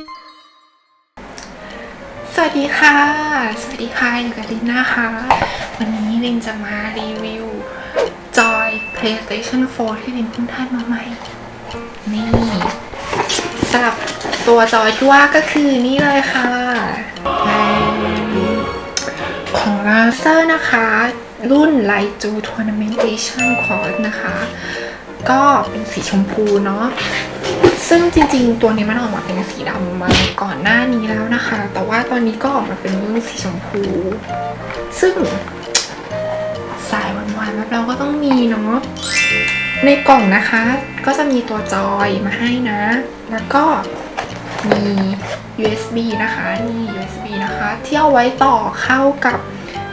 สวัสดีค่ะ สวัสดีค่ะอยู่กับลินนะคะ วันนี้ลินจะมารีวิวจอย PlayStation 4 ที่ลินเพิ่งได้มาใหม่ นี่สำหรับตัวจอยที่ว่าก็คือนี่เลยค่ะของ r a z e r นะคะ รุ่นไลจูทัวร์นาเมนต์ Edition Quad นะคะ ก็เป็นสีชมพูเนาะซึ่งจริงๆ ตัวนี้มันออกมาเป็นสีดำมาก่อนหน้านี้แล้วนะคะ แต่ว่าตอนนี้ก็ออกมาเป็นรุ่นสีชมพู ซึ่งสายหวานๆแบบเราก็ต้องมีเนาะในกล่องนะคะ ก็จะมีตัวจอยมาให้นะ แล้วก็มี USB นะคะนี่ USB นะคะที่เอาไว้ต่อเข้ากับ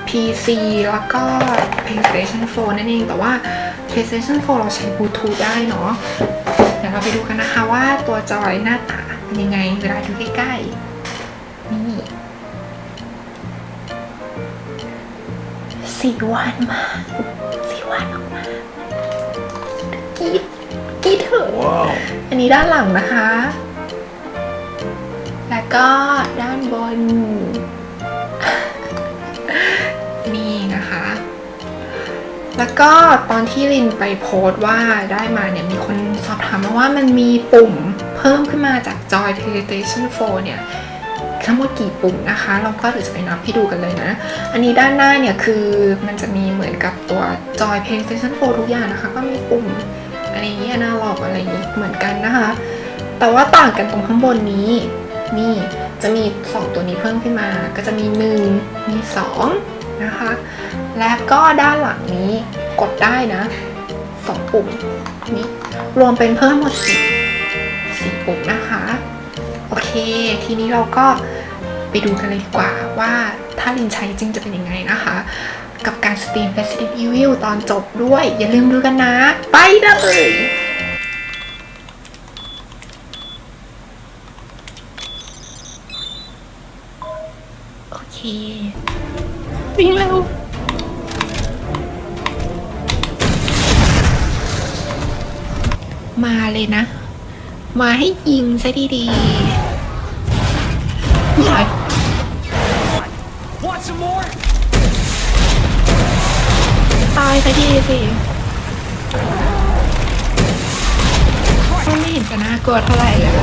PC แล้วก็ PlayStation 4 นั่นเองแต่ว่า PlayStation 4 เราใช้บลูทูธได้เนาะเดี๋ยวเราไปดูกันนะคะว่าตัวจอยหน้าตาเป็นยังไงเวลาดูใกล้ๆ นี่สีหวานมากสีหวานมากๆกรีดกรีดเถอะอันนี้ด้านหลังนะคะ แล้วก็ด้านบนนี่ แล้วก็ตอนที่ลินไปโพสต์ว่าได้มาเนี่ยมีคนสอบถามมาว่ามันมีปุ่มเพิ่มขึ้นมาจากจอย PlayStation 4 เนี่ยทั้งหมดกี่ปุ่มนะคะ เราก็เดี๋ยวจะไปนับให้ดูกันเลยนะ อันนี้ด้านหน้าเนี่ยคือมันจะมีเหมือนกับตัวจอย PlayStation 4 ทุกอย่างนะคะ ก็มีปุ่มอะไรอย่างเงี้ยนาล็อกอะไรอย่างงี้เหมือนกันนะคะ แต่ว่าต่างกันตรงข้างบนนี้ นี่จะมี 2 ตัวนี้เพิ่มขึ้นมา ก็จะมี 1 มี 2 นะคะ และก็ด้านหลังนี้กดได้นะ2ปุ่มนี่รวมเป็นเพิ่มหมด4 4ปุ่มนะคะ โอเค ทีนี้เราก็ไปดูกันเลยดีกว่าว่าถ้าลินใช้จริงจะเป็นยังไงนะคะ กับการสตรีม Resident Evil ตอนจบด้วย อย่าลืมดูกันนะ ไปเลย โอเค วิ่งเร็วมาเลยนะ มาให้ยิงซะดีๆผู้ชาย Want some more? ตายซะดีสิไม่เห็นจะน่ากลัวเท่าไหร่เลย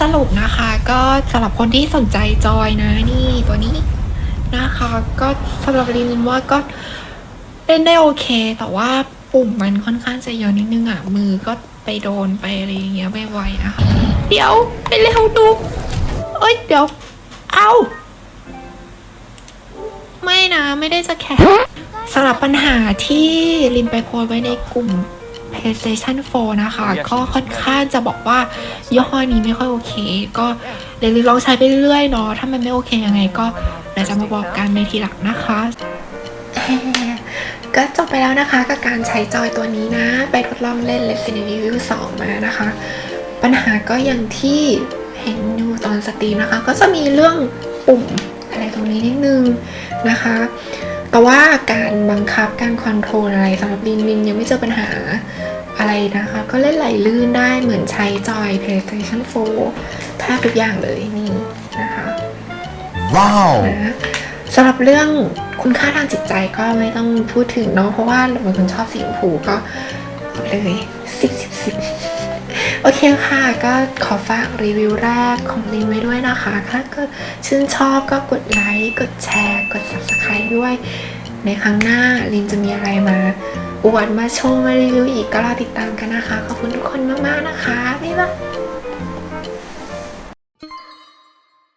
สรุปนะคะก็สำหรับคนที่สนใจจอยนะนี่ตัวนี้นะคะ ก็สำหรับลินว่าก็เล่นได้โอเค แต่ว่าปุ่มมันค่อนข้างจะเยอะนิดนึงอะ มือก็ไปโดนไปอะไรอย่างเงี้ยไวๆนะคะเดี๋ยวไปเร็วดูเอ้ยเดี๋ยว เอาไม่นะ ไม่ได้จะแข่งสำหรับปัญหาที่ลินไปโพสไว้ในกลุ่ม PlayStation 4 นะคะ ก็ค่อนข้างจะบอกว่ายี่ห้อนี้ไม่ค่อยโอเค ก็เดี๋ยวลินลองใช้ไปเรื่อยๆเนาะถ้ามันไม่โอเคยังไงก็เดี๋ยวจะมาบอกกันในทีหลังนะคะก็จบไปแล้วนะคะกับการใช้จอยตัวนี้นะ ไปทดลองเล่น Resident Evil 2 มานะคะ ปัญหาก็อย่างที่เห็นอยู่ตอนสตรีมนะคะ ก็จะมีเรื่องปุ่มอะไรตรงนี้นิดนึงนะคะ แต่ว่าการบังคับการคอนโทรลอะไรสำหรับลินลินยังไม่เจอปัญหาอะไรนะคะ ก็เล่นไหลลื่นได้เหมือนใช้จอย PlayStation 4แทบทุกอย่างเลยนี่นะคะ Wow. นะสำหรับเรื่องคุณค่าทางจิตใจก็ไม่ต้องพูดถึงเนาะเพราะว่าเราเป็นคนชอบสีชมพูก็เอาเลยสิบสิบสิบ โอเคค่ะ ก็ขอฝากรีวิวแรกของลินไว้ด้วยนะคะ ถ้าเกิดชื่นชอบก็กดไลค์ กดแชร์ กด subscribe ด้วย ในครั้งหน้าลินจะมีอะไรมา อวดมาโชว์มารีวิวอีกก็รอติดตามกันนะคะ ขอบคุณทุกคนมาก ๆ นะคะ บ๊ายบาย